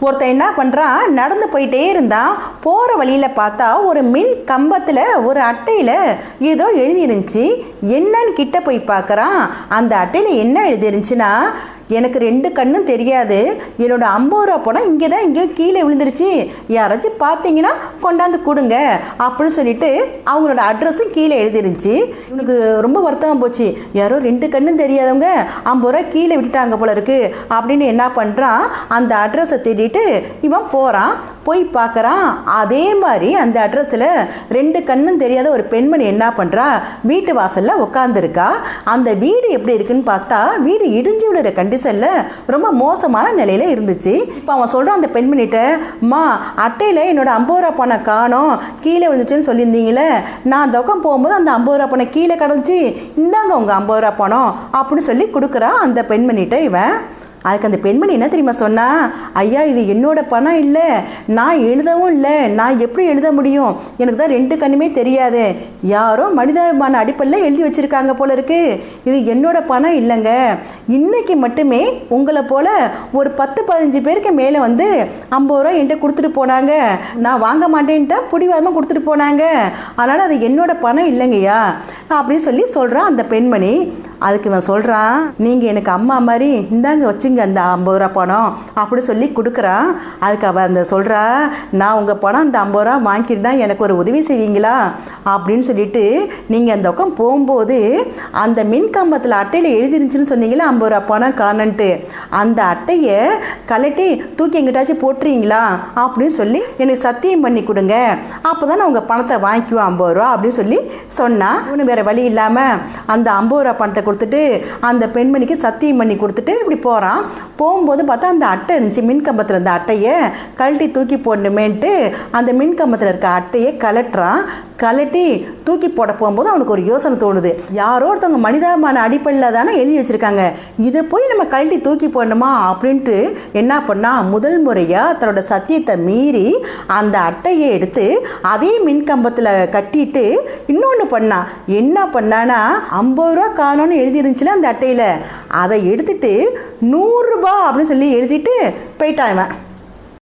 ஒருத்தன் என்ன பண்ணுறான் நடந்து போயிட்டே இருந்தான் போகிற வழியில் பார்த்தா ஒரு மின் கம்பத்தில் ஒரு அட்டையில் ஏதோ எழுதிருந்துச்சு என்னன்னு கிட்ட போய் பார்க்குறான். அந்த அட்டையில் என்ன எழுதிருந்துச்சுன்னா எனக்கு ரெண்டு கண்ணும் தெரியாது. என்னோடய ஐம்பது ரூபா பணம் இங்கே தான் இங்கேயோ கீழே விழுந்துருச்சு. யாராச்சும் பார்த்தீங்கன்னா கொண்டாந்து கொடுங்க. அப்படின்னு சொல்லிட்டு அவங்களோட அட்ரஸும் கீழே எழுதிருந்துச்சு. இவனுக்கு ரொம்ப வருத்தமாக போச்சு. யாரோ ரெண்டு கண்ணும் தெரியாதவங்க ஐம்பது ரூபா கீழே விட்டுட்டாங்க போல இருக்குது அப்படின்னு என்ன பண்ணுறான் அந்த அட்ரஸை தேடிட்டு இவன் போகிறான் போய் பார்க்குறான். அதே மாதிரி அந்த அட்ரஸில் ரெண்டு கண்ணும் தெரியாத ஒரு பெண்மணி என்ன பண்ணுறா வீட்டு வாசலில் உட்காந்துருக்கா அந்த வீடு எப்படி இருக்குன்னு பார்த்தா வீடு இடிஞ்சு விழுற கண்டிஷனில் ரொம்ப மோசமான நிலையில் இருந்துச்சு. இப்போ அவன் சொல்கிறான் அந்த பெண்மணிகிட்ட அம்மா அட்டையில் என்னோடய ஐம்பது ரூபா பணம் காணோம். கீழே விழுந்துச்சுன்னு சொல்லியிருந்தீங்களே. நான் அந்த பக்கம் போகும்போது அந்த ஐம்பது ரூபா பணம் கீழே கிடந்துச்சு. இந்தாங்க உங்கள் ஐம்பது ரூபா பணம் அப்படின்னு சொல்லி கொடுக்குறான் அந்த பெண்மணிகிட்ட இவன். அதுக்கு அந்த பெண்மணி என்ன தெரியுமா சொன்னா ஐயா இது என்னோட பணம் இல்லை. நான் எழுதவும் இல்லை. நான் எப்படி எழுத முடியும்? எனக்கு தான் ரெண்டு கண்ணுமே தெரியாது. யாரோ மனிதாபிமான அடிப்படையில் எழுதி வச்சிருக்காங்க போல இருக்கு. இது என்னோட பணம் இல்லைங்க. இன்னைக்கு மட்டுமே உங்களை போல ஒரு பத்து பதினஞ்சு பேருக்கு மேலே வந்து ஐம்பது ரூபா என்கிட்ட கொடுத்துட்டு போனாங்க. நான் வாங்க மாட்டேன்ட்டா பிடிவாதமாக கொடுத்துட்டு போனாங்க. அதனால் அது என்னோட பணம் இல்லைங்கய்யா. அப்படின்னு சொல்லி சொல்கிறான் அந்த பெண்மணி. அதுக்கு இவன் சொல்கிறான் நீங்கள் எனக்கு அம்மா மாதிரி இந்தாங்க வச்சுங்க அந்த ஐம்பது ரூபா பணம் அப்படி சொல்லி கொடுக்குறான் அதுக்கு அவள் அந்த சொல்கிறா நான் உங்கள் பணம் அந்த ஐம்பது ரூபா வாங்கிட்டு தான் எனக்கு ஒரு உதவி செய்வீங்களா? அப்படின்னு சொல்லிட்டு நீங்கள் அந்த பக்கம் போகும்போது அந்த மின் கம்பத்தில் அட்டையில் எழுதிருந்துச்சுன்னு சொன்னீங்களா ஐம்பது ரூபா பணம் காணன்ட்டு. அந்த அட்டையை கலட்டி தூக்கி எங்கிட்டாச்சும் போட்டுறீங்களா? அப்படின்னு சொல்லி எனக்கு சத்தியம் பண்ணி கொடுங்க. அப்போ தான் நான் உங்கள் பணத்தை வாங்கிக்குவேன் ஐம்பது ரூபா அப்படின்னு சொல்லி சொன்னால் ஒன்றும் வேறு வழி இல்லாமல் அந்த ஐம்பது ரூபா பணத்தை கொடுத்துட்டு அந்த பெண்மணிக்கு சத்தியம் பண்ணி கொடுத்துட்டு இப்படி போகிறான் போகும்போது பார்த்தா அந்த அட்டை இருந்துச்சு மின் கம்பத்தில் இருந்த அட்டையை கழட்டி தூக்கி போடணுமேன்ட்டு அந்த மின் கம்பத்தில் இருக்க அட்டையை கலட்டுறான் கலட்டி தூக்கி போட போகும்போது அவனுக்கு ஒரு யோசனை தோணுது. யாரோ ஒருத்தவங்க மனிதாபிமான அடிப்படையில் தானே எழுதி வச்சுருக்காங்க. இதை போய் நம்ம கழட்டி தூக்கி போடணுமா அப்படின்ட்டு என்ன பண்ணா முதல் முறையாக தன்னோட சத்தியத்தை மீறி அந்த அட்டையை எடுத்து அதே மின்கம்பத்தில் கட்டிட்டு இன்னொன்று பண்ணான் என்ன பண்ணானா ஐம்பது ரூபா காணோன்னு எழுதிருந்துச்சுல அந்த அட்டையில். அதை எடுத்துட்டு நூறுரூபா அப்படின்னு சொல்லி எழுதிட்டு போயிட்டான் இவன்.